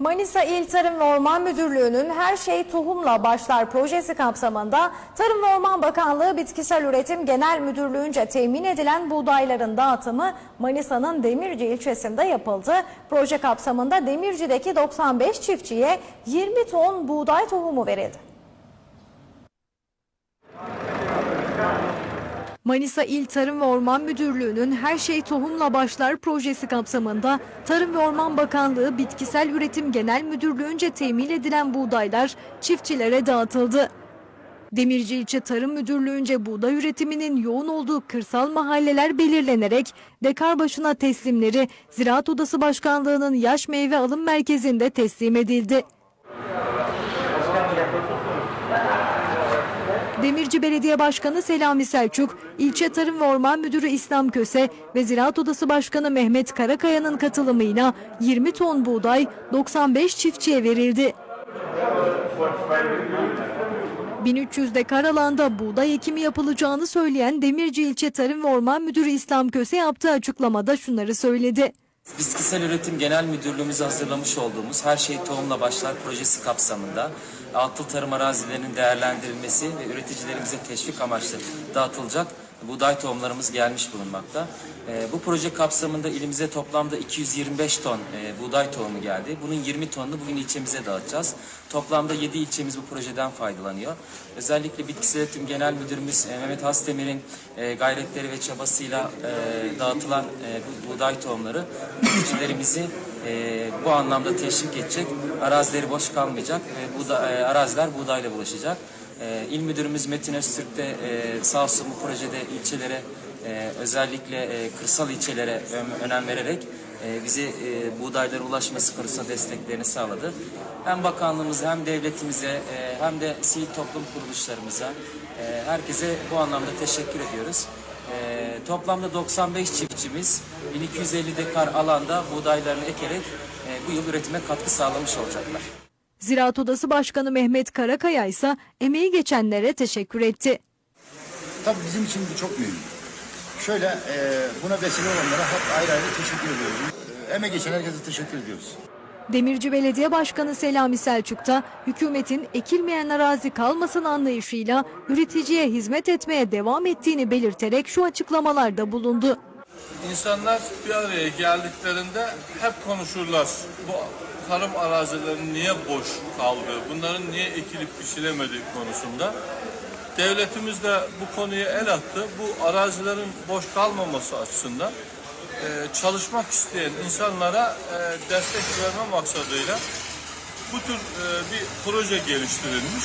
Manisa İl Tarım ve Orman Müdürlüğü'nün Her Şey Tohumla Başlar projesi kapsamında Tarım ve Orman Bakanlığı Bitkisel Üretim Genel Müdürlüğü'nce temin edilen buğdayların dağıtımı Manisa'nın Demirci ilçesinde yapıldı. Proje kapsamında Demirci'deki 95 çiftçiye 20 ton buğday tohumu verildi. Manisa İl Tarım ve Orman Müdürlüğü'nün Her Şey Tohumla Başlar projesi kapsamında Tarım ve Orman Bakanlığı Bitkisel Üretim Genel Müdürlüğü'nce temin edilen buğdaylar çiftçilere dağıtıldı. Demirci İlçe Tarım Müdürlüğü'nce buğday üretiminin yoğun olduğu kırsal mahalleler belirlenerek dekar başına teslimleri Ziraat Odası Başkanlığı'nın yaş meyve alım merkezinde teslim edildi. Demirci Belediye Başkanı Selami Selçuk, İlçe Tarım ve Orman Müdürü İslam Köse ve Ziraat Odası Başkanı Mehmet Karakaya'nın katılımıyla 20 ton buğday 95 çiftçiye verildi. 1300 dekar alanda buğday ekimi yapılacağını söyleyen Demirci İlçe Tarım ve Orman Müdürü İslam Köse yaptığı açıklamada şunları söyledi. Bitkisel Üretim Genel Müdürlüğümüz hazırlamış olduğumuz Her Şey Tohumla Başlar projesi kapsamında atıl tarım arazilerinin değerlendirilmesi ve üreticilerimize teşvik amaçlı dağıtılacak buğday tohumlarımız gelmiş bulunmakta. Ee, bu proje kapsamında ilimize toplamda 225 ton e, buğday tohumu geldi. Bunun 20 tonunu bugün ilçemize dağıtacağız. Toplamda 7 ilçemiz bu projeden faydalanıyor. Özellikle Bitkisel Üretim Genel Müdürümüz e, Mehmet Hastemir'in e, gayretleri ve çabasıyla e, dağıtılan e, bu buğday tohumları üreticilerimizi e, bu anlamda teşvik edecek. Arazileri boş kalmayacak ve buğda, e, araziler buğdayla bulaşacak. E, İl Müdürümüz Metin Öztürk de e, sağ olsun bu projede ilçelere e, özellikle e, kırsal ilçelere önem vererek e, bize e, buğdaylara ulaşması konusunda desteklerini sağladı. Hem bakanlığımıza hem devletimize hem de sivil toplum kuruluşlarımıza herkese bu anlamda teşekkür ediyoruz. Toplamda 95 çiftçimiz 1250 dekar alanda buğdaylarını ekerek bu yıl üretime katkı sağlamış olacaklar. Ziraat Odası Başkanı Mehmet Karakaya ise emeği geçenlere teşekkür etti. Tabii bizim için bu çok mühim. Şöyle e, buna vesile olanlara hep ayrı ayrı teşekkür ediyoruz. E, emek geçen herkese teşekkür ediyoruz. Demirci Belediye Başkanı Selami Selçuk da hükümetin ekilmeyen arazi kalmasın anlayışıyla üreticiye hizmet etmeye devam ettiğini belirterek şu açıklamalarda bulundu. İnsanlar bir araya geldiklerinde hep konuşurlar. Bu tarım arazilerinin niye boş kaldığı, bunların niye ekilip biçilemediği konusunda. Devletimiz de bu konuya el attı. Bu arazilerin boş kalmaması açısından e, çalışmak isteyen insanlara e, destek verme maksadıyla bu tür e, bir proje geliştirilmiş.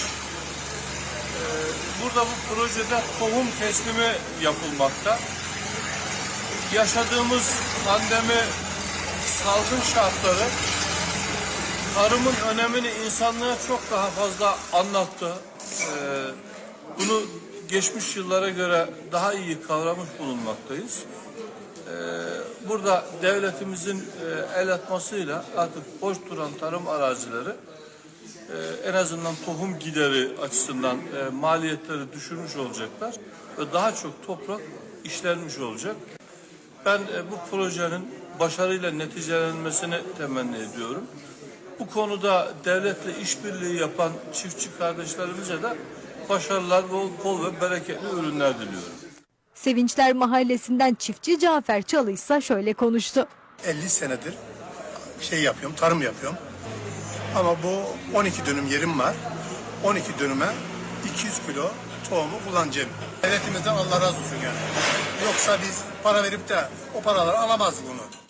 Burada bu projede tohum teslimi yapılmakta yaşadığımız pandemi salgın şartları tarımın önemini insanlığa çok daha fazla anlattı. Ee, bunu geçmiş yıllara göre daha iyi kavramış bulunmaktayız. Ee, burada devletimizin e, el atmasıyla artık boş duran tarım arazileri e, en azından tohum gideri açısından e, maliyetleri düşürmüş olacaklar ve daha çok toprak işlenmiş olacak. Ben e, bu projenin başarıyla neticelenmesini temenni ediyorum. Bu konuda devletle işbirliği yapan çiftçi kardeşlerimize de başarılar, bol, bol ve bereketli ürünler diliyorum. Sevinçler Mahallesi'nden çiftçi Cafer Çalı ise şöyle konuştu. 50 senedir şey yapıyorum, tarım yapıyorum. Ama bu 12 dönüm yerim var. 12 dönüme 200 kilo tohumu kullanacağım. Devletimizden Allah razı olsun yani. Yoksa biz para verip de o paraları alamazdık bunu.